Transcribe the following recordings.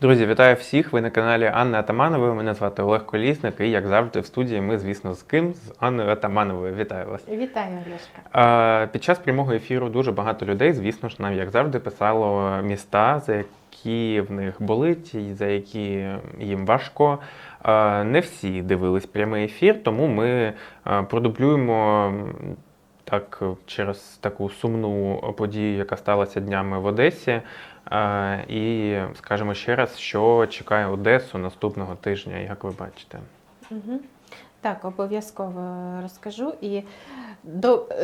Друзі, вітаю всіх! Ви на каналі Анни Атаманової. Мене звати Олег Колісник, і як завжди в студії ми, звісно, з ким? З Анною Атамановою. Вітаю вас. Вітаю, Олешка. Під час прямого ефіру дуже багато людей, звісно ж, нам, як завжди, писало міста, за які в них болить, і за які їм важко. Не всі дивились прямий ефір, тому ми продублюємо. Так, через таку сумну подію, яка сталася днями в Одесі, І скажемо ще раз, що чекає Одесу наступного тижня, як ви бачите. Угу. Так, обов'язково розкажу. І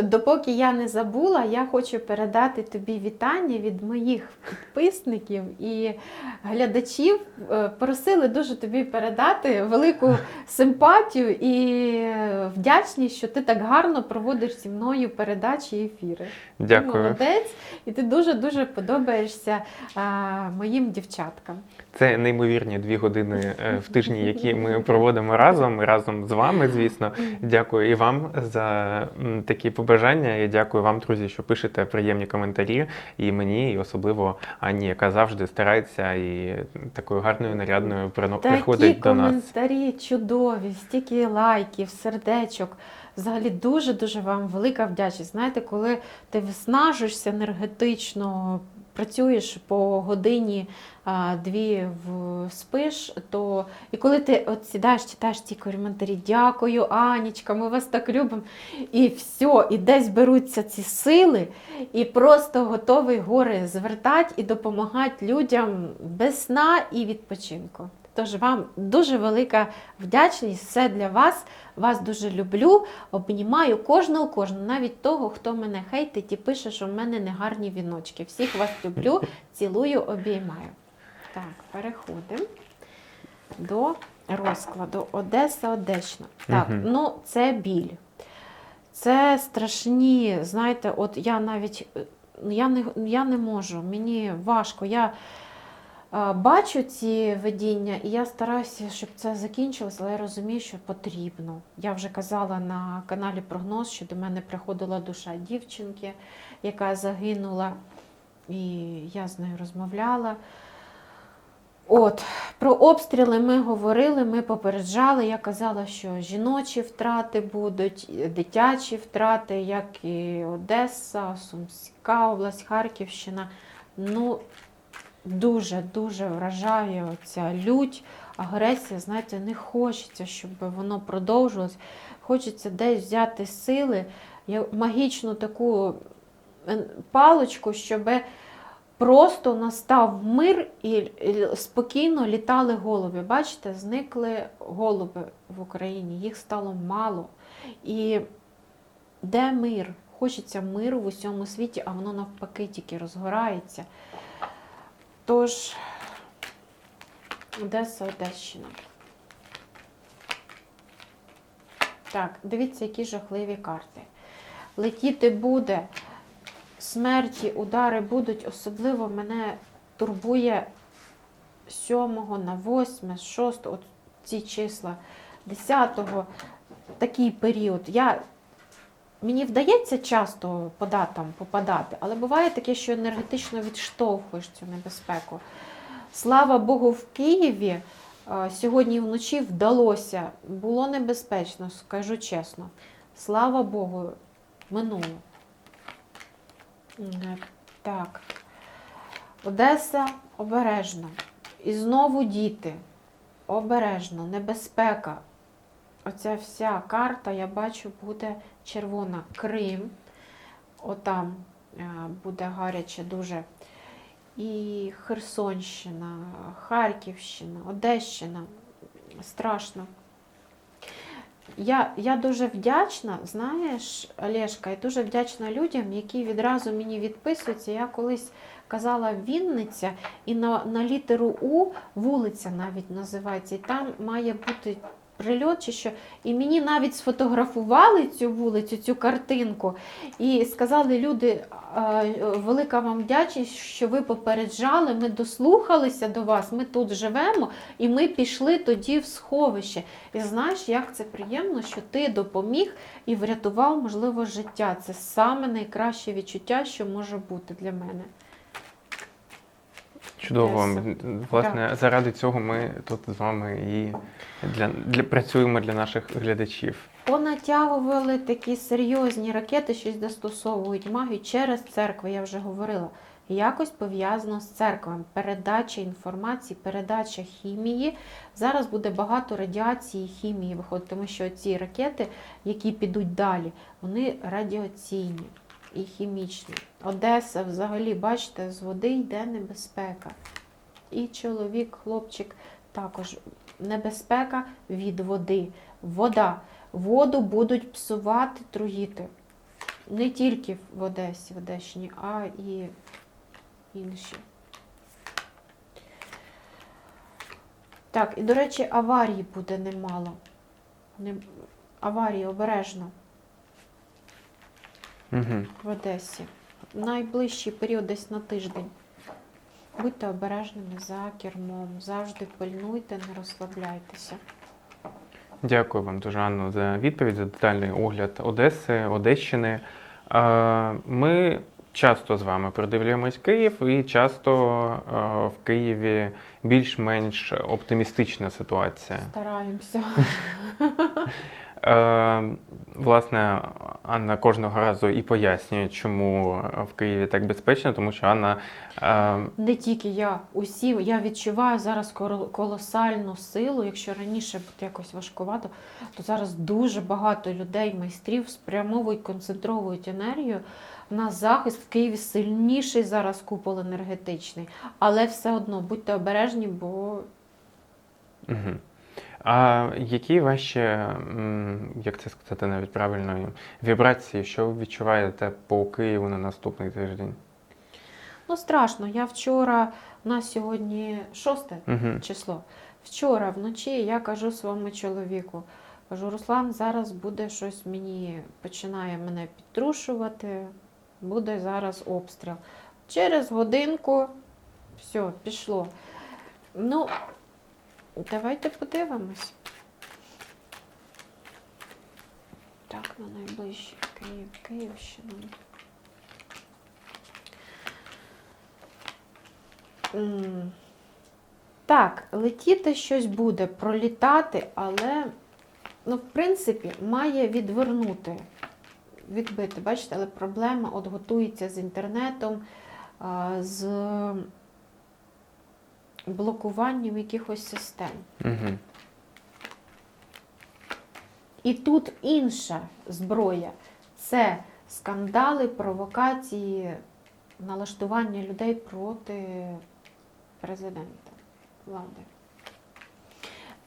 допоки я не забула, я хочу передати тобі вітання від моїх підписників і глядачів. Е, Просили дуже тобі передати велику симпатію і е, вдячність, що ти так гарно проводиш зі мною передачі і ефіри. Ти молодець, і ти дуже-дуже подобаєшся а, моїм дівчаткам. Це неймовірні дві години е, в тижні, які ми проводимо разом, разом з вами, звісно. Дякую і вам за такі побажання. І дякую вам, друзі, що пишете приємні коментарі. І мені, і особливо Ані, яка завжди старається і такою гарною нарядною прино- Такі приходить до нас. коментарі чудові, стільки лайків, сердечок. Взагалі дуже-дуже вам велика вдячність. Знаєте, коли ти виснажуєшся енергетично, працюєш по годині дві в спиш, то і коли ти от сідаєш, читаєш ці коментарі, дякую, Анічка, ми вас так любимо. І все, і десь беруться ці сили, і просто готовий гори звертати і допомагати людям без сна і відпочинку. Тож вам дуже велика вдячність, все для вас. Вас дуже люблю, обнімаю кожного, кожного, навіть того, хто мене хейтить і пише, що в мене негарні віночки. Всіх вас люблю, цілую, обіймаю. Так, переходимо до розкладу Одеса, Одещина. Так, Мгм. ну це біль. Це страшні, знаєте, от я навіть е, ну, я не, я не можу, мені важко. Я бачу ці видіння, і я стараюся, щоб це закінчилося, але я розумію, що потрібно. Я вже казала на каналі прогноз, що до мене приходила душа дівчинки, яка загинула, і я з нею розмовляла. От, про обстріли ми говорили, ми попереджали. Я казала, що жіночі втрати будуть, дитячі втрати, як і Одеса, Сумська область, Харківщина. Ну, дуже-дуже вражає оця лють, агресія. Знаєте, не хочеться, щоб воно продовжувалось. Хочеться десь взяти сили, магічну таку е, паличку, щоб просто настав мир і спокійно літали голуби. Бачите, зникли голуби в Україні, їх стало мало. І де мир? Хочеться миру в усьому світі, а воно навпаки тільки розгорається. Тож, Одеса, Одещина. Так, дивіться, які жахливі карти. Летіти буде, смерті, удари будуть. Особливо мене турбує 7 на 8, 6, от ці числа, 10 такий період. Я, мені вдається часто по датам попадати, але буває таке, що енергетично відштовхуєш цю небезпеку. Слава Богу, в Києві е, сьогодні вночі вдалося, було небезпечно, скажу чесно. Слава Богу, минуло. Так. Одеса обережно. І знову діти. Обережно, небезпека. Оця вся карта, я бачу, буде червона. Крим. Отам е, буде гаряче дуже. І Херсонщина, Харківщина, Одещина. Страшно. Я, я дуже вдячна, знаєш, Олешка, я дуже вдячна людям, які відразу мені відписуються. Я колись казала Вінниця, і на, на літеру У вулиця навіть називається. І там має бути прильот чи що. І мені навіть сфотографували цю вулицю, цю картинку, і сказали люди, велика вам вдячність, що ви попереджали, ми дослухалися до вас, ми тут живемо, і ми пішли тоді в сховище. І знаєш, як це приємно, що ти допоміг і врятував, можливо, життя. Це саме найкраще відчуття, що може бути для мене. Чудово. Власне, заради цього ми тут з вами і для, для працюємо для наших глядачів. Понатягували такі серйозні ракети, щось застосовують магію через церкви, я вже говорила. Якось пов'язано з церквами. Передача інформації, передача хімії. Зараз буде багато радіації, хімії виходить, тому що ці ракети, які підуть далі, вони радіаційні і хімічні. Одеса, взагалі, бачите, з води йде небезпека. І чоловік, хлопчик також небезпека від води. Вода. Воду будуть псувати, труїти. Не тільки в Одесі, в Одещині, а і інші. Так, і, до речі, аварії буде немало. Аварії обережно Угу. в Одесі. Найближчий період десь на тиждень. Будьте обережними за кермом, завжди пильнуйте, не розслабляйтеся. Дякую вам дуже, Анно, за відповідь, за детальний огляд Одеси, Одещини. Е, Ми часто з вами передивляємось Київ, і часто е, в Києві більш-менш оптимістична ситуація. Стараємося. Е, Власне, Анна кожного разу і пояснює, чому в Києві так безпечно, тому що Анна е, Не тільки я, усі, я відчуваю зараз колосальну силу. Якщо раніше якось важкувато, то зараз дуже багато людей, майстрів спрямовують, концентровують енергію на захист. В Києві сильніший зараз купол енергетичний. Але все одно будьте обережні, бо Угу. А які ваші, як це сказати навіть правильно, вібрації, що ви відчуваєте по Києву на наступний тиждень? ну страшно. Я вчора, у нас сьогодні шосте Угу. число. Вчора вночі я кажу своєму чоловіку, кажу, Руслан, зараз буде щось мені починає мене підтрушувати, буде зараз обстріл. Через годинку все, пішло. Ну, давайте подивимось. Так, на найближчий Київ, Київщина. Так, летіти щось буде, пролітати, але, ну, в принципі, має відвернути, відбити. Бачите, але проблема от готується з інтернетом, з блокуванням якихось систем. Угу. І тут інша зброя це скандали, провокації, налаштування людей проти президента влади.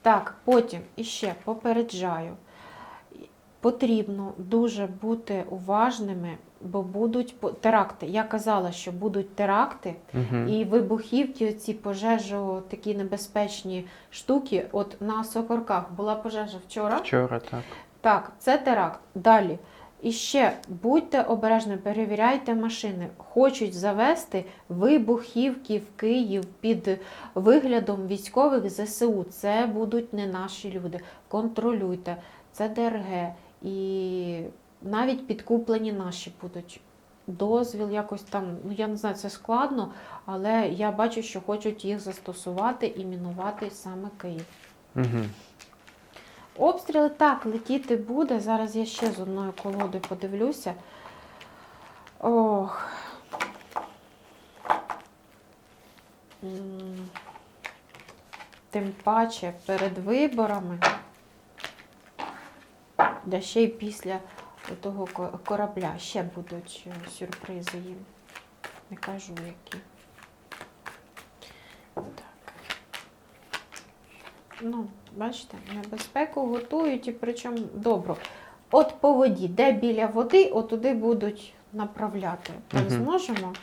Так, потім іще попереджаю. Потрібно дуже бути уважними, бо будуть теракти. Я казала, що будуть теракти, Угу. і вибухівки, ці пожежо, такі небезпечні штуки. От на Сокорках була пожежа вчора. Вчора так. Так, це теракт. Далі. І ще будьте обережні, перевіряйте машини. Хочуть завести вибухівки в Київ під виглядом військових ЗСУ. Це будуть не наші люди. Контролюйте. Це ДРГ. І навіть підкуплені наші будуть. Дозвіл якось там, ну я не знаю, це складно, але я бачу, що хочуть їх застосувати і мінувати саме Київ. Угу. Обстріли так, летіти буде. Зараз я ще з одною колодою подивлюся. Ох. Тим паче перед виборами, да ще й після того корабля ще будуть е, сюрпризи їм. Не кажу які. Так. Ну, бачите, небезпеку готують і причому добро. От по воді, де біля води, отуди будуть направляти. Так Мгм. зможемо.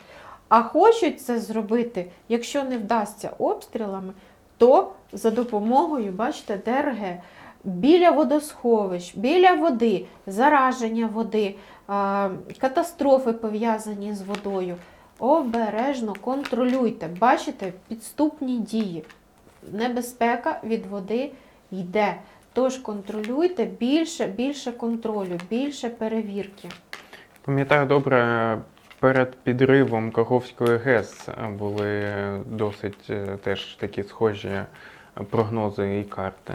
А хочуть це зробити, якщо не вдасться обстрілами, то за допомогою, бачите, ДРГ. Біля водосховищ, біля води, зараження води, катастрофи пов'язані з водою. Обережно контролюйте. Бачите, підступні дії небезпека від води йде. Тож контролюйте більше, більше контролю, більше перевірки. Пам'ятаю добре Перед підривом Каховської ГЕС були досить е, теж такі схожі прогнози і карти.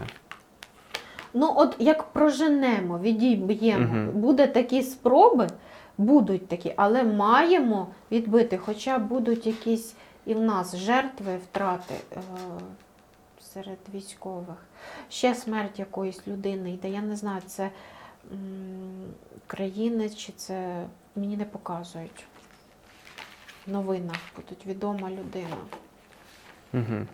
Ну, от як проженемо, відіб'ємо, Мгм. буде такі спроби, будуть такі, але маємо відбити, хоча будуть якісь і в нас жертви, втрати е, серед військових. Ще смерть якоїсь людини йде. Я не знаю, це м, країнець чи це мені не показують. В новинах будуть відома людина. Угу.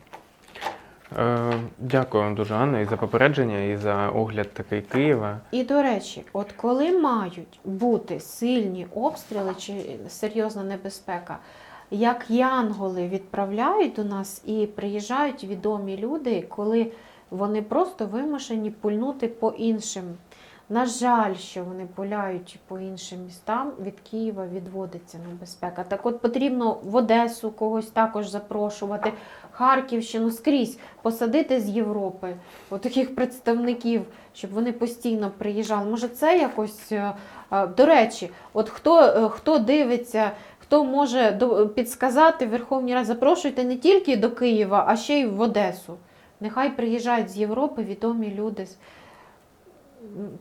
Е, дякую вам дуже, Анна, і за попередження, і за огляд такий Києва. І до речі, от коли мають бути сильні обстріли чи серйозна небезпека, як янголи відправляють до нас і приїжджають відомі люди, коли вони просто вимушені пульнути по іншим. На жаль, що вони пуляють по іншим містам, від Києва відводиться небезпека. Так от потрібно в Одесу когось також запрошувати, Харківщину скрізь посадити з Європи, от таких представників, щоб вони постійно приїжджали. Може, це якось е, е, до речі, от хто, е, хто дивиться, хто може підсказати Верховній Раді, запрошуйте не тільки до Києва, а ще й в Одесу. Нехай приїжджають з Європи відомі люди.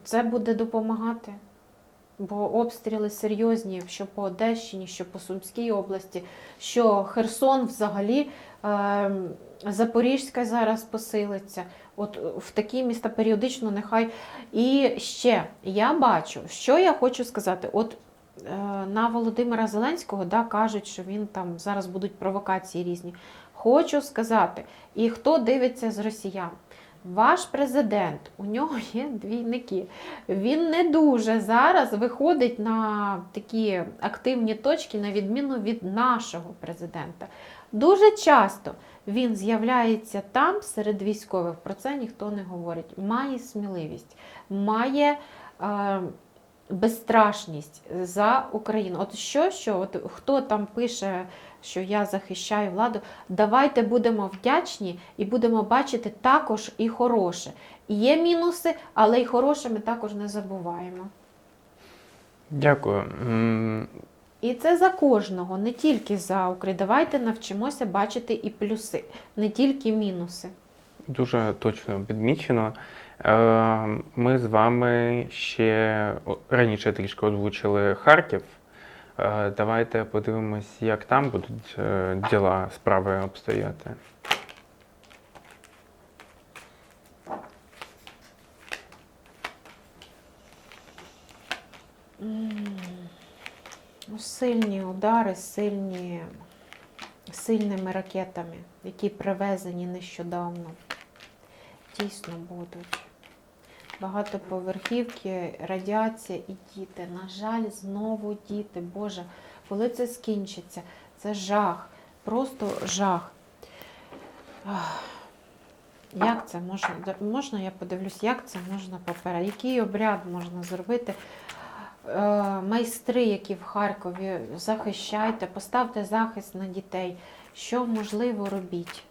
Це буде допомагати. Бо обстріли серйозні, що по Одещині, що по Сумській області, що Херсон взагалі, е, Запорізька зараз посилиться. От в такі міста періодично нехай. І ще я бачу, що я хочу сказати. От е, на Володимира Зеленського да, кажуть, що він там зараз будуть провокації різні. Хочу сказати, і хто дивиться з росіян. Ваш президент, у нього є двійники. Він не дуже зараз виходить на такі активні точки, на відміну від нашого президента. Дуже часто він з'являється там серед військових. Про це ніхто не говорить. Має сміливість, має е, безстрашність за Україну. От що, що, от хто там пише, що я захищаю владу, давайте будемо вдячні і будемо бачити також і хороше. Є мінуси, але й хороше ми також не забуваємо. Дякую. І це за кожного, не тільки за Україну. Давайте навчимося бачити і плюси, не тільки мінуси. Дуже точно підмічено. Е, Ми з вами ще раніше трішки озвучили Харків. Е, Давайте подивимось, як там будуть е, діла, справи обстояти. Ну, сильні удари, сильні, сильними ракетами, які привезені нещодавно. Дійсно будуть. Багатоповерхівки, радіація і діти. На жаль, знову діти. Боже, коли це скінчиться? Це жах. Просто жах. Як це можна? Можна я подивлюсь, як це можна попередити? Який обряд можна зробити? Е, майстри, які в Харкові, захищайте, поставте захист на дітей. Що можливо робіть.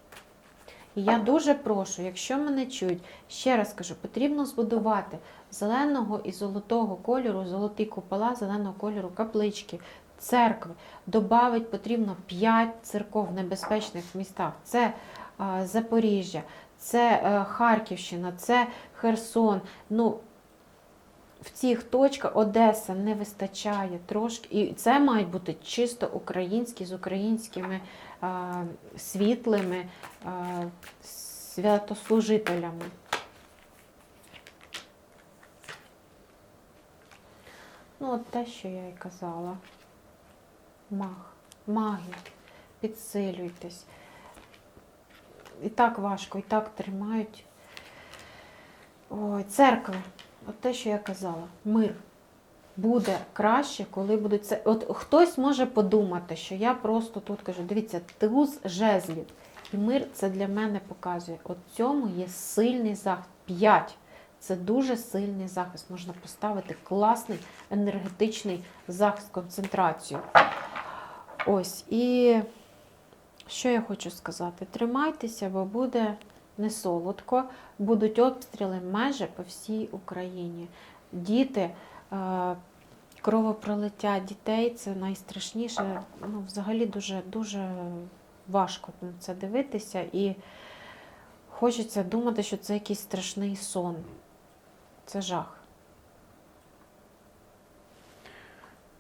І я дуже прошу, якщо мене чують, ще раз кажу, потрібно збудувати зеленого і золотого кольору, золоті купола, зеленого кольору, каплички, церкви. Добавить потрібно 5 церков в небезпечних містах. Це е, Запоріжжя, це е, Харківщина, це Херсон. Ну, в цих точках Одеса не вистачає трошки. І це мають бути чисто українські з українськими світлими святослужителями. Ну, от те, що я і казала. Маг. Маги. Підсилюйтесь. І так важко, і так тримають. Ой, церкви. От те, що я казала, мир. Буде краще, коли будуть це. От хтось може подумати, що я просто тут кажу: дивіться, туз жезлів. І мир це для мене показує. От цьому є сильний захист. П'ять. Це дуже сильний захист. Можна поставити класний енергетичний захист, концентрацію. Ось. І що я хочу сказати? Тримайтеся, бо буде не солодко. Будуть обстріли майже по всій Україні. Діти, кровопролиття дітей це найстрашніше. Ну, взагалі дуже, дуже важко на це дивитися. І хочеться думати, що це якийсь страшний сон. Це жах.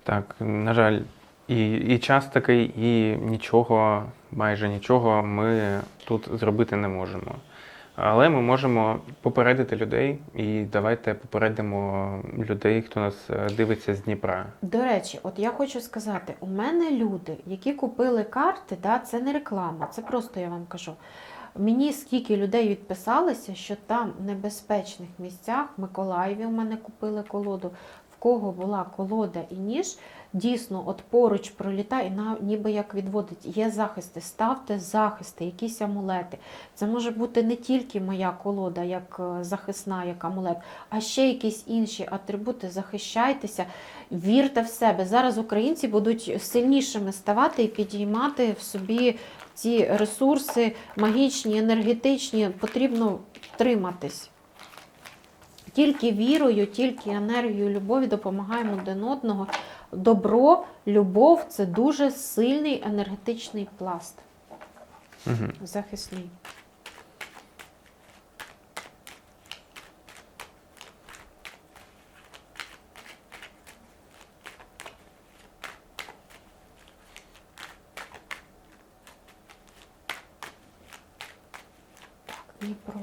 Так, на жаль, і, і час такий, і нічого, майже нічого ми тут зробити не можемо. Але ми можемо попередити людей, і давайте попередимо людей, хто нас е, дивиться з Дніпра. До речі, от я хочу сказати: у мене люди, які купили карти, да, це не реклама, це просто я вам кажу. Мені скільки людей відписалося, що там в небезпечних місцях, в Миколаєві у мене купили колоду, в кого була колода і ніж, дійсно, от поруч пролітає, і ніби як відводить. Є захисти, ставте захисти, якісь амулети. Це може бути не тільки моя колода, як е, захисна, як амулет, а ще якісь інші атрибути. Захищайтеся, вірте в себе. Зараз українці будуть сильнішими ставати і підіймати в собі ці ресурси магічні, енергетичні. Потрібно триматись. Тільки вірою, тільки енергією любові допомагаємо один одного. Добро, любов це дуже сильний енергетичний пласт. Угу. Захисний. Так, Дніпро.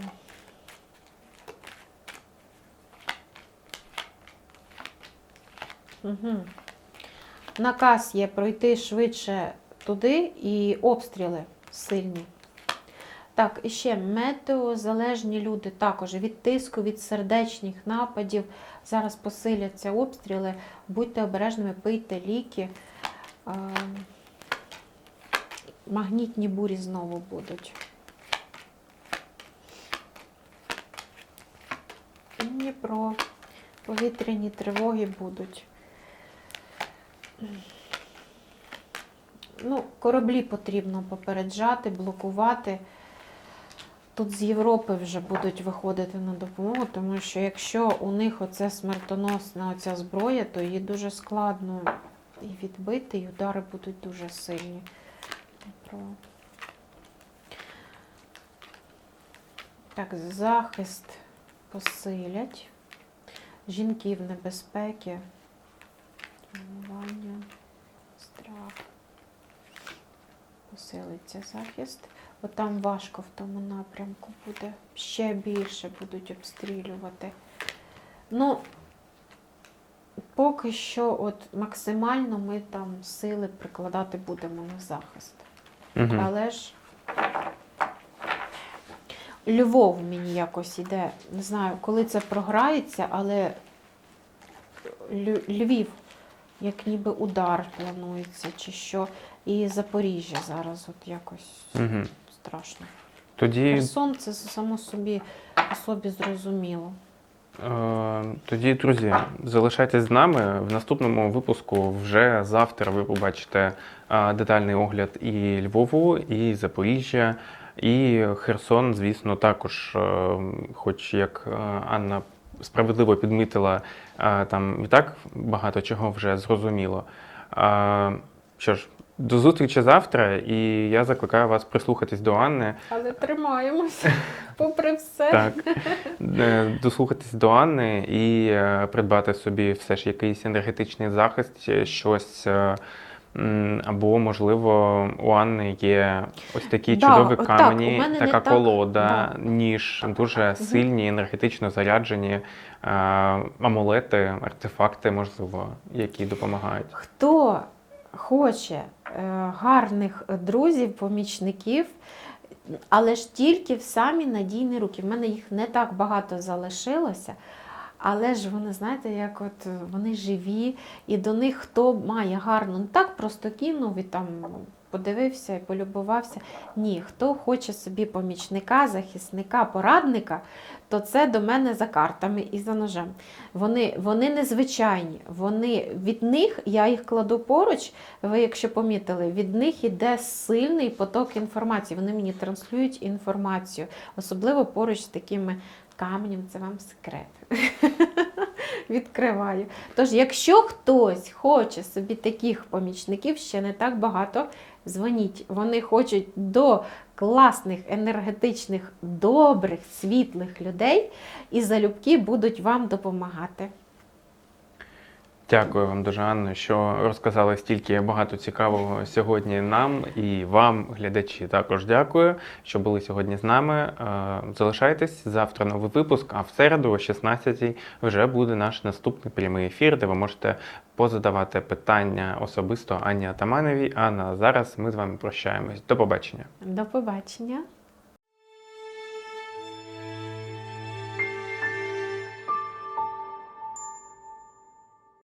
Угу. Наказ є пройти швидше туди і обстріли сильні. Так, і ще метеозалежні люди також від тиску, від сердечних нападів. Зараз посиляться обстріли. Будьте обережними, пийте ліки. Магнітні бурі знову будуть. Дніпро, повітряні тривоги будуть. Ну, кораблі потрібно попереджати, блокувати. Тут з Європи вже будуть виходити на допомогу, тому що якщо у них оце смертоносна оця зброя, то її дуже складно і відбити, і удари будуть дуже сильні. Так, захист посилять. Жінки в небезпеки. Тренування, страх. Посилиться захист. От там важко в тому напрямку буде. Ще більше будуть обстрілювати. Ну, поки що, от максимально ми там сили прикладати будемо на захист. Угу. Але ж Львов мені якось іде. Не знаю, коли це програється, але Львів, як ніби удар планується, чи що. І Запоріжжя зараз от якось Угу. страшно. Тоді Херсон це само собі по собі зрозуміло. Е, Тоді, друзі, залишайтесь з нами. В наступному випуску вже завтра ви побачите е, детальний огляд і Львову, і Запоріжжя, і Херсон, звісно, також, е, хоч як Анна справедливо підмітила, е, там і так багато чого вже зрозуміло. Е, Що ж, до зустрічі завтра, і я закликаю вас прислухатись до Анни. Але тримаємося, попри все. Так. Е, Дослухатись до Анни і е, придбати собі все ж якийсь енергетичний захист, е, щось. Або, можливо, у Анни є ось такі Да, чудові отак, камені, не така так, колода, ніж, дуже сильні, енергетично заряджені е, амулети, артефакти, можливо, які допомагають. Хто хоче е, гарних друзів, помічників, але ж тільки в самі надійні руки. В мене їх не так багато залишилося. Але ж вони, знаєте, як от вони живі, і до них хто має гарно, не так просто кинув і там подивився і полюбувався. Ні, хто хоче собі помічника, захисника, порадника, то це до мене за картами і за ножем. Вони, вони незвичайні. Вони, від них я їх кладу поруч. Ви, якщо помітили, від них іде сильний поток інформації. Вони мені транслюють інформацію, особливо поруч з такими каменем. Це вам секрет. відкриваю. Тож, якщо хтось хоче собі таких помічників, ще не так багато, дзвоніть. Вони хочуть до класних, енергетичних, добрих, світлих людей і залюбки будуть вам допомагати. Дякую вам дуже, Анно, що розказали стільки багато цікавого сьогодні нам і вам, глядачі. Також дякую, що були сьогодні з нами. Е, Залишайтесь завтра новий випуск, а в середу о 16-й вже буде наш наступний прямий ефір, де ви можете позадавати питання особисто Ані Атамановій. А на зараз ми з вами прощаємось. До побачення. До побачення!